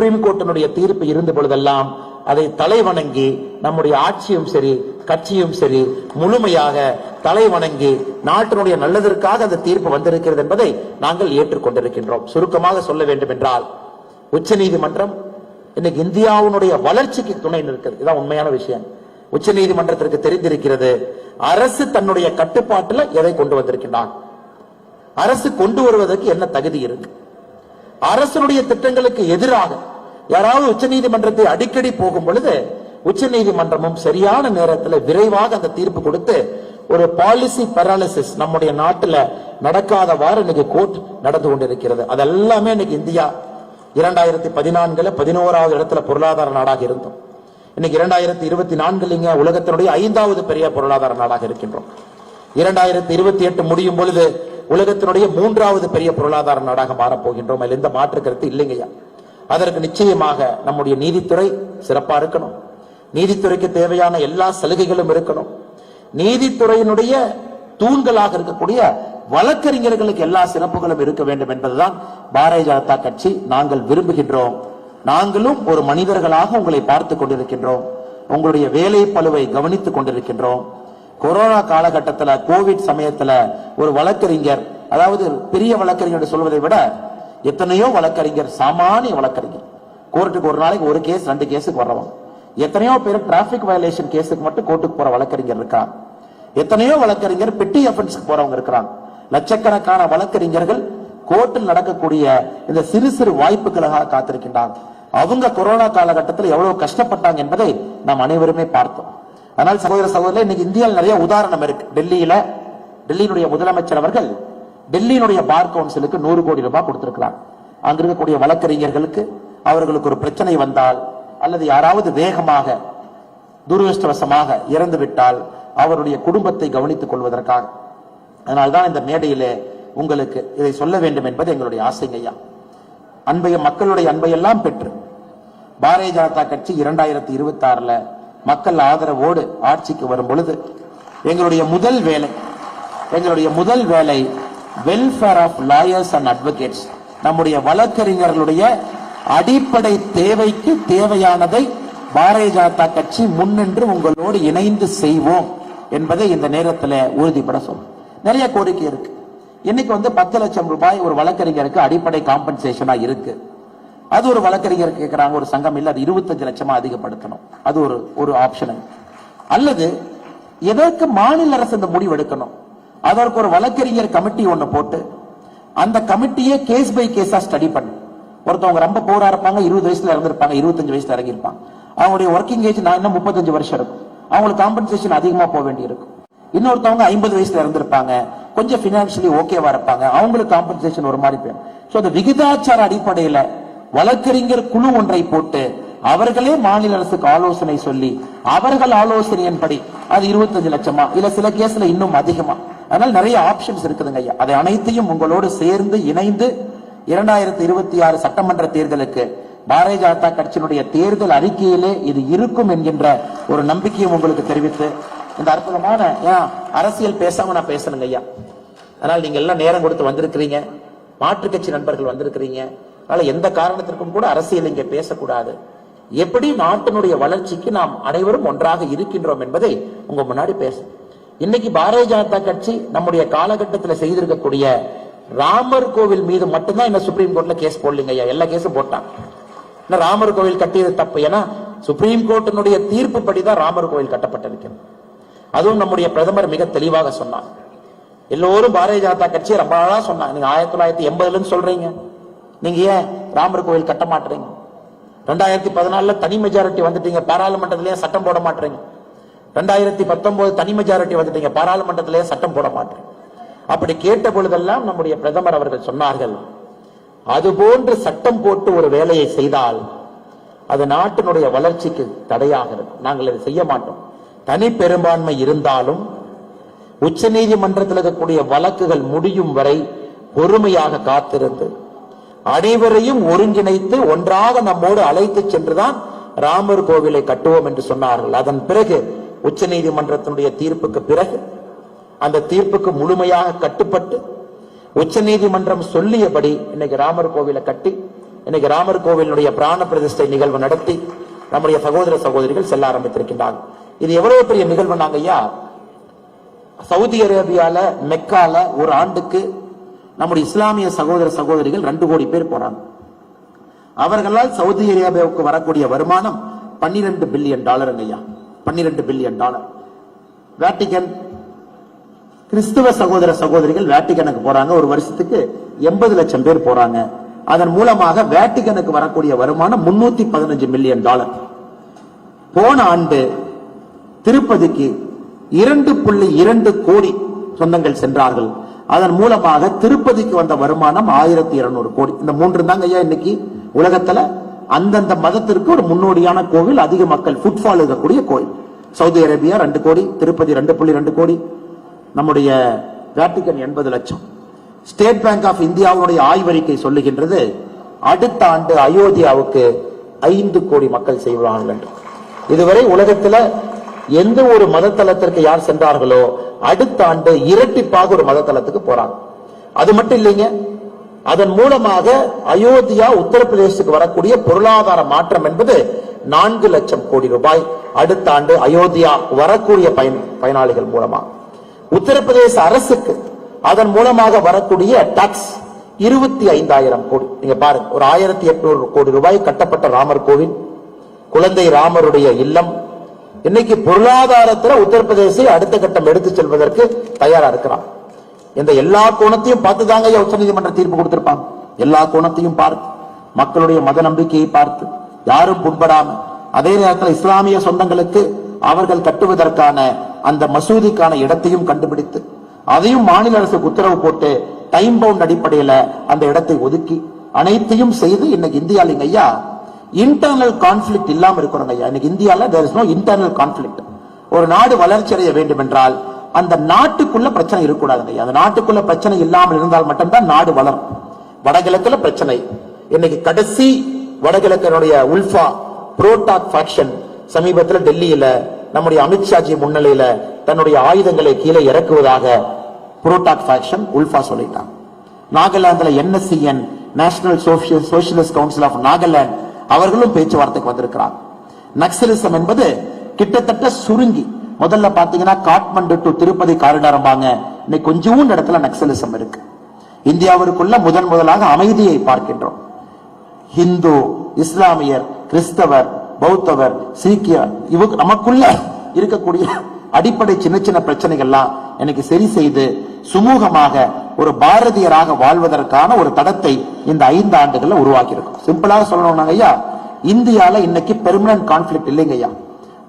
Supreme கோர்ட்டினுடைய தீர்ப்பு இருந்த பொழுதெல்லாம் அதை தலை வணங்கி நம்முடைய ஆட்சியும் சரி கட்சியும் சரி முழுமையாக தலை வணங்கி நாட்டினுடைய நல்லதற்காக அந்த தீர்ப்பு வந்திருக்கிறது என்பதை நாங்கள் ஏற்றுக்கொண்டிருக்கின்றோம். சுருக்கமாக சொல்ல வேண்டும் என்றால் உச்ச நீதிமன்றம் இன்னைக்கு இந்தியாவுடைய வளர்ச்சிக்கு துணை நிற்கிறது இதுதான் உண்மையான விஷயம். உச்ச நீதிமன்றத்திற்கு தெரிந்திருக்கிறது அரசு தன்னுடைய கட்டுப்பாட்டுல எதை கொண்டு வந்திருக்கின்றான்? அரசு கொண்டு வருவதற்கு என்ன தகுதி இருக்கு? அரசனுடைய திட்டங்களுக்கு எதிராக யாராவது உச்ச நீதிமன்றத்தை அடிக்கடி போகும் பொழுது உச்சநீதிமன்றமும் சரியான நேரத்தில் விரைவாக அந்த தீர்ப்பு கொடுத்து ஒரு பாலிசி பெராலிசிஸ் நம்முடைய நாட்டுல நடக்காதவாறு இன்னைக்கு கோர்ட் நடந்து கொண்டிருக்கிறது. அதெல்லாமே இன்னைக்கு இந்தியா இரண்டாயிரத்தி பதினான்குல பதினோராவது இடத்துல பொருளாதார நாடாக இருந்தோம். இன்னைக்கு இரண்டாயிரத்தி இருபத்தி நான்குலிங்க உலகத்தினுடைய ஐந்தாவது பெரிய பொருளாதார நாடாக இருக்கின்றோம். இரண்டாயிரத்தி இருபத்தி எட்டு முடியும் பொழுது உலகத்தினுடைய மூன்றாவது பெரிய பொருளாதார நாடாக மாறப்போகின்றோம். அதில் எந்த மாற்று கருத்து இல்லைங்கய்யா. அதற்கு நிச்சயமாக நம்முடைய நீதித்துறை சிறப்பா இருக்கணும். நீதித்துறைக்கு தேவையான எல்லா சலுகைகளும் இருக்கணும். நீதித்துறையினுடைய தூண்களாக இருக்கக்கூடிய வழக்கறிஞர்களுக்கு எல்லா சிறப்புகளும் இருக்க வேண்டும் என்பதுதான் பாரதிய ஜனதா கட்சி நாங்கள் விரும்புகின்றோம். நாங்களும் ஒரு மனிதர்களாக உங்களை பார்த்து கொண்டிருக்கின்றோம். உங்களுடைய வேலை பழுவை கவனித்துக் கொண்டிருக்கின்றோம். கொரோனா காலகட்டத்தில் கோவிட் சமயத்தில் ஒரு வழக்கறிஞர் அதாவது பெரிய வழக்கறிஞர் சொல்வதை விட எத்தனையோ வழக்கறிஞர் சாமானிய வழக்கறிஞர். கோர்ட்டுக்கு ஒரு நாளைக்கு ஒரு கேஸ் ரெண்டு கேஸுக்கு வர்றவங்க. எத்தனையோ பேர் டிராபிக் வயலேஷன் கேஸுக்கு மட்டும் கோர்ட்டுக்கு போற வழக்கறிஞர் இருக்காங்க எத்தனையோ வழக்கறிஞர் பெட்டி அஃபென்ஸ்க்கு போறவங்க இருக்கிறாங்க லட்சக்கணக்கான வழக்கறிஞர்கள் கோர்ட்டில் நடக்கக்கூடிய இந்த சிறு சிறு வாய்ப்புகளுக்காக காத்திருக்கின்றாங்க அவங்க கொரோனா காலகட்டத்தில் எவ்வளவு கஷ்டப்பட்டாங்க என்பதை நாம் அனைவருமே பார்த்தோம். அதனால் சகோதர சகோதரர் இன்னைக்கு இந்தியாவில் நிறைய உதாரணம் இருக்கு. டெல்லியில டெல்லியினுடைய முதலமைச்சர் அவர்கள் டெல்லியினுடைய பார் கவுன்சிலுக்கு நூறு கோடி ரூபாய் கொடுத்திருக்கிறார். அங்க இருக்கக்கூடிய வழக்கறிஞர்களுக்கு அவர்களுக்கு ஒரு பிரச்சனை வந்தால் அல்லது யாராவது வேகமாக துரதிருஷ்டவசமாக இறந்து விட்டால் அவருடைய குடும்பத்தை கவனித்துக் கொள்வதற்காக. அதனால்தான் இந்த மேடையிலே உங்களுக்கு இதை சொல்ல வேண்டும் என்பது எங்களுடைய ஆசைங்கய்யா அன்பைய மக்களுடைய அன்பையெல்லாம் பெற்று பாரதிய ஜனதா கட்சி இரண்டாயிரத்தி இருபத்தி ஆறுல மக்கள் ஆதரவோடு ஆட்சிக்கு வரும் பொழுது எங்களுடைய முதல் வேலை எங்களுடைய முதல் வேலை welfare of lawyers and advocates நம்முடைய வழக்கறிஞர்களுடைய அடிப்படை தேவைக்கு தேவையானதை பாரதிய ஜனதா கட்சி முன்னின்று உங்களோடு இணைந்து செய்வோம் என்பதை இந்த நேரத்தில் உறுதிப்பட சொல்லும் நிறைய கோரிக்கை இருக்கு. இன்னைக்கு வந்து பத்து லட்சம் ரூபாய் ஒரு வழக்கறிஞருக்கு அடிப்படை காம்பன்சேஷனா இருக்கு. அது ஒரு வழக்கறிஞர் கேட்கிறாங்க ஒரு சங்கம் இல்லை அது இருபத்தஞ்சு லட்சமா அதிகப்படுத்தணும். அது ஒரு ஒரு ஆப்ஷன் அல்லது எதற்கு மாநில அரசு இந்த முடிவு எடுக்கணும்? அதற்கு ஒரு வழக்கறிஞர் கமிட்டி ஒண்ணு போட்டு அந்த கமிட்டியே கேஸ் பை கேஸா ஸ்டடி பண்ணு. ஒருத்தவங்க ரொம்ப போரா இருப்பாங்க இருபது வயசுல இறந்திருப்பாங்க இருபத்தஞ்சு வயசுல இறங்கியிருப்பாங்க. அவங்களுடைய ஒர்க்கிங் ஏஜ் நான் இன்னும் முப்பத்தஞ்சு வருஷம் இருக்கும். அவங்களுக்கு காம்பன்சேஷன் அதிகமா போக வேண்டி இருக்கும் இன்னொருத்தவங்க ஐம்பது வயசுல இறந்திருப்பாங்க கொஞ்சம் பினான்சியலி ஓகேவா இருப்பாங்க அவங்களுக்கு காம்பன்சேஷன் ஒரு மாதிரி போயிடும். சோ அந்த விகிதாச்சார அடிப்படையில வழக்கறிஞர் குழு ஒன்றை போட்டு அவர்களே மாநில அரசுக்கு ஆலோசனை சொல்லி அவர்கள் ஆலோசனையின்படி அது இருபத்தஞ்சு லட்சமா இல்ல சில கேஸ்ல இன்னும் அதிகமா அதனால நிறைய ஆப்ஷன்ஸ் இருக்குதுங்க ஐயா. அதை அனைத்தையும் உங்களோடு சேர்ந்து இணைந்து இரண்டாயிரத்தி இருபத்தி ஆறு சட்டமன்ற தேர்தலுக்கு பாரதிய ஜனதா கட்சியினுடைய தேர்தல் அறிக்கையிலே இது இருக்கும் என்கின்ற ஒரு நம்பிக்கையும் உங்களுக்கு தெரிவித்து இந்த அற்புதமான ஏன் அரசியல் பேசாம நான் பேசணுங்க ஐயா. அதனால் நீங்க எல்லாம் நேரம் கொடுத்து வந்திருக்கிறீங்க. மாற்றுக் கட்சி நண்பர்கள் வந்திருக்கிறீங்க. அதனால எந்த காரணத்திற்கும் கூட அரசியல் இங்கே பேசக்கூடாது. எப்படி நாட்டினுடைய வளர்ச்சிக்கு நாம் அனைவரும் ஒன்றாக இருக்கின்றோம் என்பதை உங்க முன்னாடி பேச இன்னைக்கு பாரதிய ஜனதா கட்சி நம்முடைய காலகட்டத்தில் செய்திருக்கக்கூடிய ராமர் கோவில் மீது மட்டும்தான் என்ன சுப்ரீம் கோர்ட்ல கேஸ் போடலீங்க ஐயா. எல்லா கேஸும் போட்டான் என்ன ராமர் கோவில் கட்டியது தப்பு. ஏன்னா சுப்ரீம் கோர்ட்டினுடைய தீர்ப்பு படிதான் ராமர் கோவில் கட்டப்பட்டிருக்கிறது. அதுவும் நம்முடைய பிரதமர் மிக தெளிவாக சொன்னார். எல்லோரும் பாரதிய ஜனதா கட்சி ரொம்ப அழகா சொன்னாங்க. நீங்க ஆயிரத்தி தொள்ளாயிரத்தி எண்பதுலன்னு சொல்றீங்க. நீங்க ஏன் ராமர் கோவில் கட்ட மாட்டீங்க ரெண்டாயிரத்தி பதினாலுல தனி மெஜாரிட்டி வந்துட்டீங்க. பாராளுமன்றத்திலேயே சட்டம் போட மாட்டீங்க ரெண்டாயிரத்தி பத்தொன்பது தனி மெஜாரிட்டி வந்துட்டீங்க. பாராளுமன்றத்திலே சட்டம் போட மாட்டேன் அப்படி கேட்ட பொழுதெல்லாம் நம்முடைய பிரதமர் அவர்கள் சொன்னார்கள் அதுபோன்று சட்டம் போட்டு ஒரு வேலையை செய்தால் அது நாட்டினுடைய வளர்ச்சிக்கு தடையாக இருக்கும். நாங்கள் அதை செய்ய மாட்டோம். தனி பெரும்பான்மை இருந்தாலும் உச்ச நீதிமன்றத்தில் இருக்கக்கூடிய வழக்குகள் முடியும் வரை பொறுமையாக காத்திருந்து அனைவரையும் ஒருங்கிணைத்து ஒன்றாக நம்மோடு அழைத்து சென்றுதான் ராமர் கோவிலை கட்டுவோம் என்று சொன்னார்கள். அதன் பிறகு உச்ச நீதிமன்றத்தினுடைய தீர்ப்புக்கு பிறகு அந்த தீர்ப்புக்கு முழுமையாக கட்டுப்பட்டு உச்ச நீதிமன்றம் சொல்லியபடி இன்னைக்கு ராமர் கோவிலை கட்டி இன்னைக்கு ராமர் கோவிலுடைய பிராண பிரதிஷ்டை நிகழ்வு நடத்தி நம்முடைய சகோதர சகோதரிகள் செல்ல ஆரம்பித்திருக்கின்றார்கள் இது எவ்வளவு பெரிய நிகழ்வு நாங்க ஐயா? சவுதி அரேபியால மெக்கால ஒரு ஆண்டுக்கு நம்முடைய இஸ்லாமிய சகோதர சகோதரிகள் ரெண்டு கோடி பேர் போறாங்க. அவர்களால் சவுதி அரேபியாவுக்கு வரக்கூடிய வருமானம் 12 பில்லியன் டாலர் ஐயா. 12 பில்லியன் டாலர். வேட்டிகன் கிறிஸ்துவ சகோதர சகோதரிகள் வேட்டிகனுக்கு போறாங்க. ஒரு வருஷத்துக்கு எண்பது லட்சம் பேர் போறாங்க. அதன் மூலமாக வேட்டிகனுக்கு வரக்கூடிய வருமானம் முன்னூத்தி பதினஞ்சு மில்லியன் டாலர். போன ஆண்டு திருப்பதிக்கு இரண்டு புள்ளி இரண்டு கோடி சொந்தங்கள் சென்றார்கள். அதன் மூலமாக திருப்பதிக்கு வந்த வருமானம் ஆயிரத்தி இருநூறு கோடி. இந்த மூன்று தாங்க ஐயா இன்னைக்கு உலகத்துல அந்தந்த மதத்திற்கு ஒரு முன்னோடியான கோவில் அதிக மக்கள் ஃபுட்ஃபால் இருக்கக்கூடிய கோயில் சவுதி அரேபியா ரெண்டு கோடி திருப்பதி ரெண்டு புள்ளி ரெண்டு கோடி நம்முடைய வேட்டிகன் எண்பது லட்சம். ஸ்டேட் பேங்க் ஆஃப் இந்தியாவுடைய ஆய்வறிக்கை சொல்லுகின்றது அடுத்த ஆண்டு அயோத்தியாவுக்கு ஐந்து கோடி மக்கள் செய்வார்கள் என்று. இதுவரை உலகத்தில் எந்த ஒரு மதத்தலத்திற்கு யார் சென்றார்களோ அடுத்த ஆண்டு இரட்டிப்பாக ஒரு மதத்தலத்துக்கு போறாங்க. அது மட்டும் இல்லைங்க அதன் மூலமாக அயோத்தியா உத்தரப்பிரதேசத்துக்கு வரக்கூடிய பொருளாதார மாற்றம் என்பது நான்கு லட்சம் கோடி ரூபாய். அடுத்த ஆண்டு அயோத்தியா வரக்கூடிய பயன் பயனாளிகள் மூலமா. உத்தரப்பிரதேச அரசுக்கு அதன் மூலமாக வரக்கூடிய டாக்ஸ் இருபத்தி ஐந்தாயிரம் கோடி. நீங்க பாருங்க ஒரு ஆயிரத்தி எட்நூறு கோடி ரூபாய் கட்டப்பட்ட ராமர் கோவில் குழந்தை ராமருடைய இல்லம். இன்னைக்கு பொருளாதாரத்துல உத்தரப்பிரதேசை அடுத்த கட்டம் எடுத்து செல்வதற்கு தயாரா இருக்கிறான். இந்த எல்லா கோணத்தையும் பார்த்து தாங்க ஐயா உச்சநீதிமன்ற தீர்ப்பு கொடுத்திருப்பாங்க. எல்லா கோணத்தையும் பார்த்து மக்களுடைய மத நம்பிக்கையை பார்த்து யாரும் புண்படாம அதே நேரத்தில் இஸ்லாமிய சொந்தங்களுக்கு அவர்கள் கட்டுவதற்கான அந்த மசூதிக்கான இடத்தையும் கண்டுபிடித்து அதையும் மாநில அரசுக்கு உத்தரவு போட்டு டைம் பவுண்ட் அடிப்படையில அந்த இடத்தை ஒதுக்கி அனைத்தையும் செய்து இன்னைக்கு இந்தியாவிங்க ஐயா இன்டர்னல் கான்ஃபிளிக் இல்லாம இருக்கிறோங்க ஐயா. இன்னைக்கு இந்தியால there is no internal conflict ஒரு நாடு வளர்ச்சி அடைய வேண்டும் என்றால் அந்த நாட்டுக்குள்ள பிரச்சனை இருக்கக்கூடாதுங்க அந்த நாட்டுக்குள்ள பிரச்சனை இல்லாமல் இருந்தால் மட்டும்தான் நாடு வளரும். வடகிழக்குல பிரச்சனை. இன்னைக்கு கடைசி வடகிழக்கனுடைய உல்ஃபா புரோட்டாக் ஃபேக்ஷன் சமீபத்தில் டெல்லியில நம்முடைய அமித்ஷாஜி முன்னிலையில தன்னுடைய ஆயுதங்களை கீழே இறக்குவதாக புரோட்டாக் ஃபேக்ஷன் உல்ஃபா சொல்லிட்டான். நாகாலாந்துல NSCN national social socialist council of Nagaland அவர்களும் பேச்சுவார்த்தைக்கு வந்திருக்கிறார். நக்சலிசம் என்பது கிட்டத்தட்ட சுருங்கி முதல்ல பாத்தீங்கன்னா காட்மண்டு டு திருப்பதி காரிடாரம்பாங்க இன்னைக்கு கொஞ்சம் இடத்துல நக்சலிசம் இருக்கு. இந்தியாவிற்குள்ள முதன் முதலாக அமைதியை பார்க்கின்றோம். ஹிந்து இஸ்லாமியர் கிறிஸ்தவர் பௌத்தவர் சீக்கியர் இவங்க நமக்குள்ள இருக்கக்கூடிய அடிப்படை சின்ன சின்ன பிரச்சனைகள்லாம் எனக்கு சரி செய்து சுமூகமாக ஒரு பாரதியராக வாழ்வதற்கான ஒரு தடத்தை இந்த ஐந்து ஆண்டுகள்ல உருவாக்கி இருக்கும் சிம்பிளாக சொல்லணும்னாங்க ஐயா இந்தியால இன்னைக்கு பெர்மனன்ட் கான்ஃபிளிக் இல்லைங்க ஐயா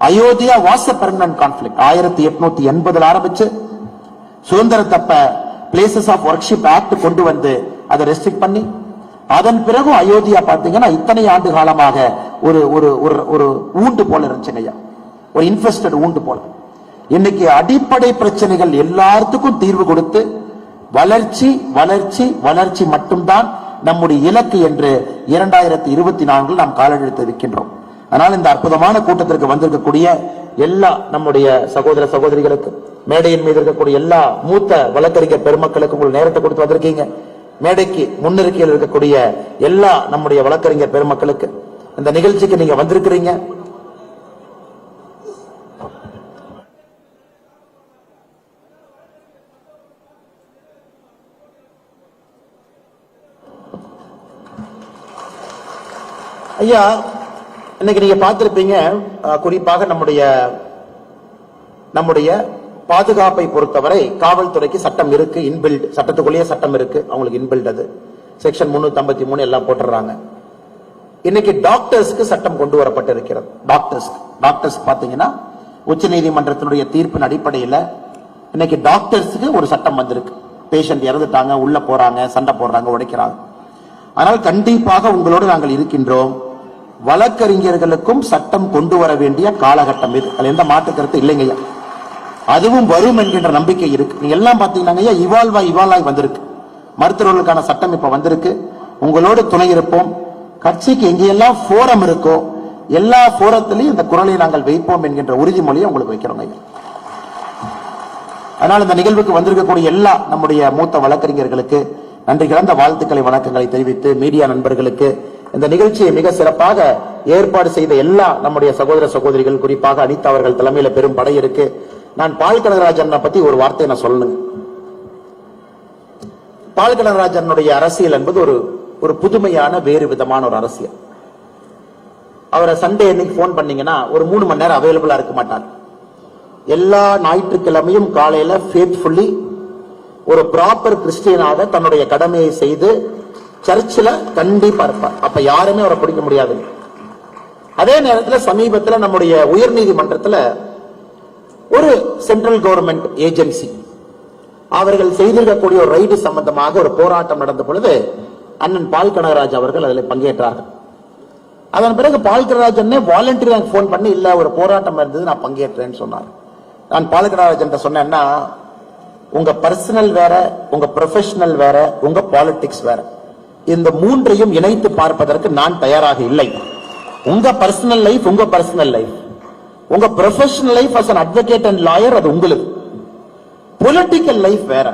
Ayodhya was a permanent conflict ஆயிரத்தி எட்நூத்தி எண்பதுல ஆரம்பிச்சு சுதந்திரத்தப்ப பிளேசஸ் ஆஃப் ஒர்க்ஷிப் ஆக்ட் கொண்டு வந்து அதை ரெஸ்ட்ரிக்ட் பண்ணி அதன் பிறகு அயோத்தியா பார்த்தீங்கன்னா இத்தனை ஆண்டு காலமாக ஒரு ஒரு ஒரு ஒரு ஊண்டு போல இருந்துச்சுங்கய்யா ஒரு இன்ஃபெஸ்டட் ஊண்டு போல. இன்னைக்கு அடிப்படை பிரச்சனைகள் எல்லாத்துக்கும் தீர்வு கொடுத்து வளர்ச்சி வளர்ச்சி வளர்ச்சி மட்டும்தான் நம்முடைய இலக்கு என்று இரண்டாயிரத்தி இருபத்தி நான்கில் நாம் காலெழுத்து இருக்கின்றோம் அதனால் இந்த அற்புதமான கூட்டத்திற்கு வந்திருக்கக்கூடிய எல்லா நம்முடைய சகோதர சகோதரிகளுக்கு மேடையின் மீது இருக்கக்கூடிய எல்லா மூத்த வழக்கறிஞர் பெருமக்களுக்கு உங்களுக்கு நேரத்தை கொடுத்து வந்திருக்கீங்க. மேடைக்கு முன்னிருக்கையில் இருக்கக்கூடிய எல்லா நம்முடைய வழக்கறிஞர் பெருமக்களுக்கு இந்த நிகழ்ச்சிக்கு நீங்க வந்திருக்கிறீங்க. ஐயா இன்னைக்கு நீங்க பார்த்திருப்பீங்க குறிப்பாக நம்முடைய நம்முடைய பாதுகாப்பை பொறுத்தவரை காவல்துறைக்கு சட்டம் இருக்கு இன்பில்ட் சட்டத்துக்குள்ளேயே சட்டம் இருக்கு அவங்களுக்கு இன்பில்ட் அது. செக்ஷன் முன்னூத்தி ஐம்பத்தி மூணு எல்லாம் போட்டுறாங்க இன்னைக்கு டாக்டர்ஸ்க்கு சட்டம் கொண்டு வரப்பட்டிருக்கிறது. டாக்டர்ஸ் டாக்டர்ஸ் பாத்தீங்கன்னா உச்சநீதிமன்றத்தினுடைய தீர்ப்பின் அடிப்படையில இன்னைக்கு டாக்டர்ஸ்க்கு ஒரு சட்டம் வந்திருக்கு. பேஷண்ட் இறந்துட்டாங்க உள்ள போறாங்க சண்டை போடுறாங்க உடைக்கிறாங்க. ஆனால் கண்டிப்பாக உங்களோடு நாங்கள் இருக்கின்றோம். வழக்கறிஞர்களுக்கும் சட்டம் கொண்டு வர வேண்டிய காலகட்டம் இது. அதுல எந்த மாற்று கருத்து இல்லைங்கய்யா அதுவும் வரும் என்கின்ற நம்பிக்கை இருக்கு. நீங்க எல்லாம் பாத்தீங்கன்னா இவால்வ் ஆகி இவால்வ் ஆகி வந்திருக்கு. மருத்துவர்களுக்கான சட்டம் இப்ப வந்திருக்கு. உங்களோடு துணை இருப்போம். கட்சிக்கு எங்கெல்லாம் ஃபோரம் இருக்கோ எல்லா போரத்திலையும் இந்த குரலை நாங்கள் வைப்போம் என்கின்ற உறுதிமொழியை உங்களுக்கு வைக்கிறோம் ஐயா. அதனால் இந்த நிகழ்வுக்கு வந்திருக்கக்கூடிய எல்லா நம்முடைய மூத்த வழக்கறிஞர்களுக்கு நன்றி கலந்த வாழ்த்துக்களை வணக்கங்களை தெரிவித்து மீடியா நண்பர்களுக்கு இந்த நிகழ்ச்சியை மிக சிறப்பாக ஏற்பாடு செய்த எல்லா நம்முடைய சகோதர சகோதரிகள் குறிப்பாக அனிதா அவர்கள் தலைமையில பெரும் படை இருக்கு. நான் பால் கனகராஜன் பத்தி ஒரு வார்த்தை நான் சொல்லணுங்க பால் கனகராஜனுடைய அரசியல் என்பது ஒரு ஒரு புதுமையான வேறு விதமான ஒரு அரசியல். அவரை சண்டே அன்னைக்கு போன் பண்ணீங்கன்னா ஒரு மூணு மணி நேரம் அவைலபிளா இருக்க மாட்டார். எல்லா ஞாயிற்றுக்கிழமையும் காலையில ஃபேத்ஃபுல்லி ஒரு ப்ராப்பர் கிறிஸ்டியனாக தன்னுடைய கடமையை செய்து சர்ச்சில் கண்டிப்பா இருப்பார். அப்ப யாருமே அவரை பிடிக்க முடியாது. அதே நேரத்தில் சமீபத்தில் நம்முடைய உயர்நீதிமன்றத்தில் ஒரு சென்ட்ரல் கவர்மெண்ட் ஏஜென்சி அவர்கள் செய்திருக்கக்கூடிய ஒரு ரைடு சம்பந்தமாக ஒரு போராட்டம் நடந்த பொழுது அண்ணன் பால் கனகராஜ் அவர்கள் அதில் பங்கேற்றார்கள். அதன் பிறகு பால் கனகராஜன்னே வாலண்டியர் எனக்கு ஃபோன் பண்ணி இல்ல ஒரு போராட்டம் இருந்தது நான் பங்கேற்றேன்னு சொன்னார். நான் பால் கனகராஜன் சொன்னேன்னா உங்க பர்சனல் வேற உங்க ப்ரொஃபஷனல் வேற உங்க பாலிடிக்ஸ் வேற. இந்த மூன்றையும் இணைத்து பார்ப்பதற்கு நான் தயாராக இல்லை. உங்க பர்சனல் லைஃப் உங்க பர்சனல் லைஃப் உங்க professional life as an advocate and lawyer அது உங்களுக்கு பொலிட்டிக்கல் லைஃப் வேற.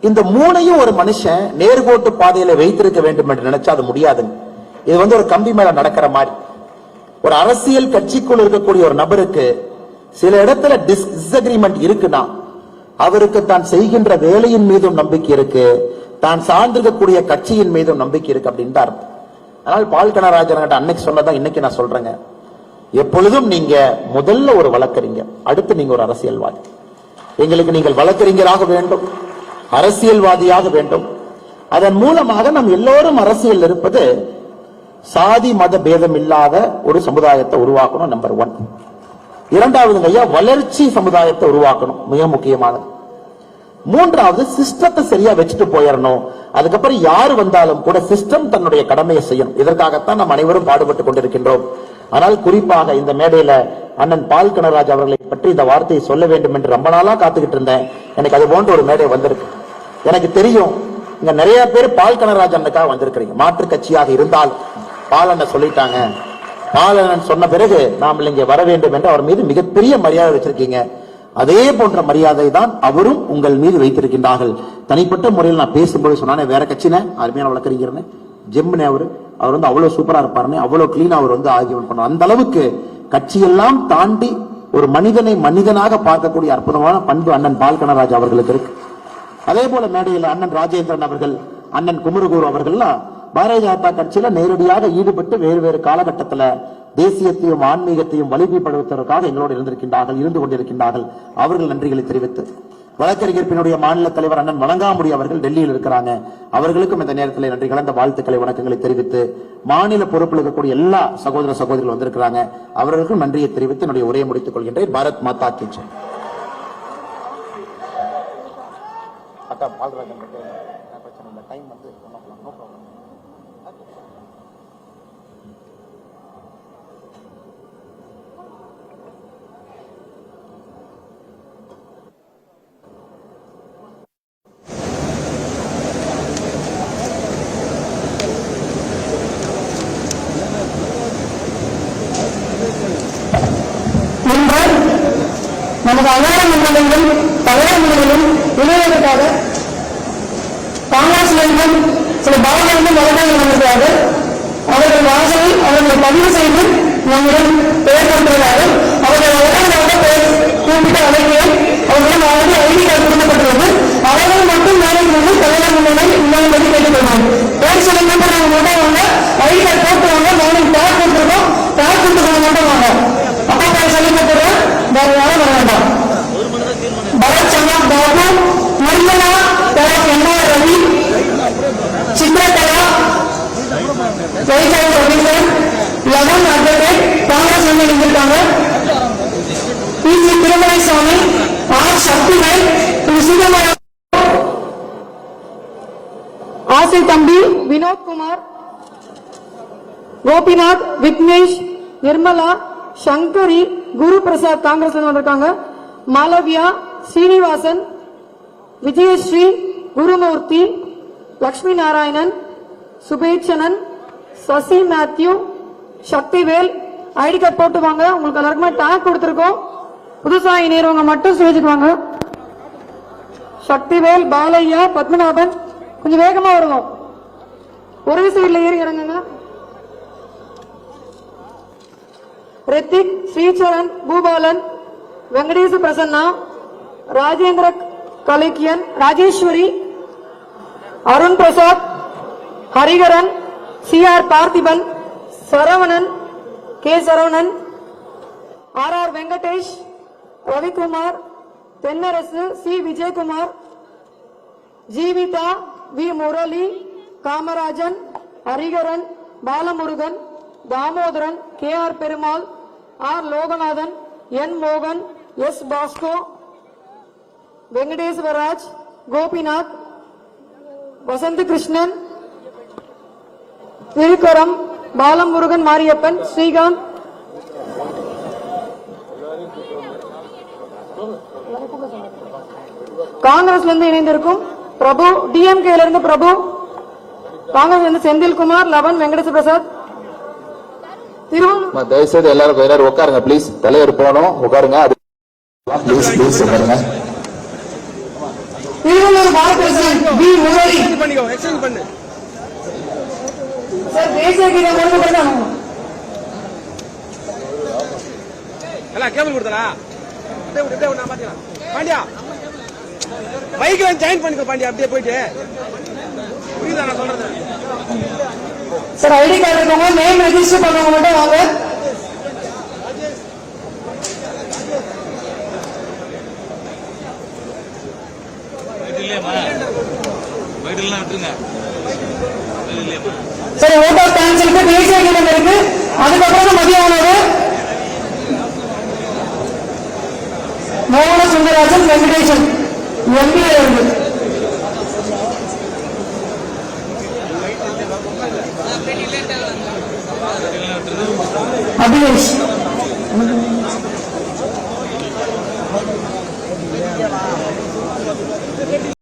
இந்த மூணையும் ஒரு மனுஷன் நேர்கோட்டு பாதையில வைத்திருக்க வேண்டும் என்று நினைச்சா அது முடியாதுங்க. இது வந்து ஒரு கம்பி மேல நடக்கிற மாதிரி. ஒரு அரசியல் கட்சிக்குள் இருக்கக்கூடிய ஒரு நபருக்கு சில இடத்துல டிஸ்அக்ரிமெண்ட் இருக்குன்னா அவருக்கு தான் செய்கின்ற வேலையின் மீதும் நம்பிக்கை இருக்கு. தான் சார்ந்திருக்கக்கூடிய கட்சியின் மீதும் நம்பிக்கை இருக்கு அப்படின்னு தான் அர்த்தம். அதனால் பால் கனராஜன் அன்னைக்கு சொன்னதான் இன்னைக்கு நான் சொல்றேங்க. எப்பொழுதும் நீங்க முதல்ல ஒரு வழக்கறிஞர் அடுத்து நீங்க ஒரு அரசியல்வாதி. எங்களுக்கு நீங்கள் வழக்கறிஞராக வேண்டும் அரசியல்வாதியாக வேண்டும். அதன் மூலமாக நம் எல்லோரும் அரசியல் இருப்பது சாதி மத பேதம் இல்லாத ஒரு சமுதாயத்தை உருவாக்கணும் நம்பர் ஒன் இரண்டாவது ஐயா வளர்ச்சி சமுதாயத்தை உருவாக்கணும் மிக முக்கியமானது. மூன்றாவது சிஸ்டத்தை சரியா வச்சுட்டு போயிடணும் அதுக்கப்புறம் யாரு வந்தாலும் கூட சிஸ்டம் தன்னுடைய கடமையை செய்யணும். இதற்காகத்தான் நாம் அனைவரும் பாடுபட்டு கொண்டிருக்கின்றோம். ஆனால் குறிப்பாக இந்த மேடையில அண்ணன் பால் கனராஜ் அவர்களை பற்றி இந்த வார்த்தையை சொல்ல வேண்டும் என்று ரொம்ப நாளா காத்துக்கிட்டு இருந்தேன். எனக்கு அது போன்ற ஒரு மேடை வந்திருக்கு. எனக்கு தெரியும் இங்க நிறைய பேர் பால் கனராஜ் அண்ணனுக்காக வந்திருக்கிறீங்க. மாற்று கட்சியாக இருந்தால் பால் அண்ணன் சொல்லிட்டாங்க. பால் அண்ணன் சொன்ன பிறகு நாம் இங்க வர வேண்டும் என்று அவர் மீது மிகப்பெரிய மரியாதை வச்சிருக்கீங்க. அதே போன்ற மரியாதை தான் அவரும் உங்கள் மீது வைத்திருக்கின்றார்கள். தனிப்பட்ட முறையில் நான் பேசும்போது சொன்னானே வேற கட்சினே அருமையான வழக்கறிஞர்னு. ஜெம்னே அவரு. அவர் வந்து அவ்வளவு சூப்பரா இருப்பாருன்னு அவ்வளவு கிளீனா அவர் வந்து ஆகியவன் பண்ணுவார். அந்த அளவுக்கு கட்சியெல்லாம் தாண்டி ஒரு மனிதனை மனிதனாக பார்க்கக்கூடிய அற்புதமான பண்பு அண்ணன் பால்கனராஜ் அவர்களுக்கு இருக்கு. அதே போல மேடையில் அண்ணன் ராஜேந்திரன் அவர்கள் அண்ணன் குமரகுரு அவர்கள்லாம் பாரதிய ஜனதா கட்சியில நேரடியாக ஈடுபட்டு வேறு வேறு காலகட்டத்துல தேசியத்தையும் ஆன்மீகத்தையும் வலிமைப்படுத்துவதற்காக எங்களோடு இருந்திருக்கின்றார்கள் இருந்து கொண்டிருக்கின்றார்கள். அவர்கள் நன்றிகளை தெரிவித்து வழக்கறிஞர் பின்னுடைய மாநில தலைவர் அண்ணன் வணங்காமுடி அவர்கள் டெல்லியில் இருக்கிறாங்க. அவர்களுக்கும் இந்த நேரத்தில் நன்றி கலந்த வாழ்த்துக்களை வணக்கங்களை தெரிவித்து மாநில பொறுப்பில் இருக்கக்கூடிய எல்லா சகோதர சகோதரிகள் வந்திருக்கிறாங்க. அவர்களுக்கும் நன்றியை தெரிவித்து என்னுடைய உரையை முடித்துக் கொள்கின்றேன். பாரத் மாதா கிச்சன் அக்கா பால்ராஜன் கிட்ட என்ன பிரச்சனை இல்லை டைம் வந்து one o'clock no problem இன்று அந்த நமது அவார மன்றங்களிலும் பழையமொழிகளிலும் இணைவதற்காக காங்கிரசிலிருந்தும் சில பாரதியிலிருந்தும் வழக்கங்கள் வந்திருக்கிறார்கள் அவர்கள் வாசலில் அவர்களை பதிவு செய்து நம்முடன் பெயர் கொடுத்திருக்கிறார்கள் அவர்கள் உடனடியாக பெயர் கூப்பிட்டு அழைக்கிறேன். அவர்களிடம் அவர்கள் ஐடி கார்டு கொடுக்கப்பட்டுள்ளது. அவர்கள் மட்டும் மேலே இருந்து தலைவர் முன்னிலை இல்லாமல் கேட்டுக்கொள்வோம் பேர் சில நம்பர் நாங்கள் மட்டும் வாங்க ஐடி கார்டு போட்டு வாங்க மேலும் டேக் கொடுத்துருக்கோம் டேக் கொடுத்துருக்கோம் மட்டும் வாங்க அப்பா பேர் சொல்லி கொடுத்துருவோம் வேற யாரும் வர வேண்டாம் Bharath Channa Babu Nirmala Bharath N R Ravi Chitrakala Jaisai Ravindran Lavan advocate Congress வந்து இருந்திருக்காங்க P C Thirumalaisamy R Sakthivel Thiru Sugamaya Aasai Thambi Vinothkumar Gopinath Vignesh Nirmala Sankari குரு பிரசாத் காங்கிரஸ் வந்திருக்காங்க. மாலவியா சீனிவாசன் விஜயஸ்ரீ குருமூர்த்தி லக்ஷ்மி நாராயணன் சுபேட்சணன் சசி மேத்யூ சக்திவேல். ஐடி கார்டு போட்டு வாங்க. உங்களுக்கு எல்லாருக்குமே டேக் கொடுத்துருக்கோம். புதுசாக இணையறவங்க மட்டும் ஸ்டேஜுக்கு வாங்க. சக்திவேல் பாலையா பத்மநாபன் கொஞ்சம் வேகமாக வருவோம் ஒரே சைடில் ஏறி இறங்குங்க. Hrithik Sricharan Boopalan Venkatesa Prasanna Rajendra Kalikkiyan Rajeswari Arun Prasad Hariharan C R Parthiban Saravanan K Saravanan R R Venkatesh Ravikumar Thennarasu C Vijayakumar Jeevitha V Murali Kamarajan Hariharan Balamurugan Damodaran K R Perumal R. Loganathan N. மோகன் S. Bosco வெங்கடேஸ்வரராஜ் Gopinath வசந்த கிருஷ்ணன் திருக்கரம் பாலமுருகன் மாரியப்பன் ஸ்ரீகாந்த். காங்கிரஸ்ல இருந்து இணைந்திருக்கும் பிரபு டிஎம்கேல இருந்து பிரபு காங்கிரஸ் இருந்து Senthilkumar eleven Venkatesa Prasad. Tiruvallur தயவுசெய்து எல்லாரும் கொஞ்ச நேரம் உட்காருங்க ப்ளீஸ் தலைவர் போகணும் உட்காருங்க அது ப்ளீஸ் ப்ளீஸ் உட்காருங்க. Thiruvallur president P Murali. பண்ணிக்கோ எக்ஸ்சேஞ்ச் பண்ணு. சார் தேசிய எல்லாம் கேபிள் கொடுத்தனா அப்படியே விட்டு அப்படியே விட்டு நான் பாத்துக்கலாம் பாண்டியா. பைக்ல ஜாயின் பண்ணிக்கோ பாண்டியா அப்படியே போயிட்டு. புரியுதா நான் சொல்றது? சார் ஐடி கார்டு இருக்கவங்க நேம் ரெஜிஸ்டர் பண்ணவங்க மட்டும் வாங்க. வீடுலாம் சரி ஓட் ஆஃப் தேசிய கீதம் இருக்கு. அதுக்கப்புறம் மதிய உணவு மோகன சுந்தரராஜன் வெங்கடேசன் எம்பிஏ இருக்கு.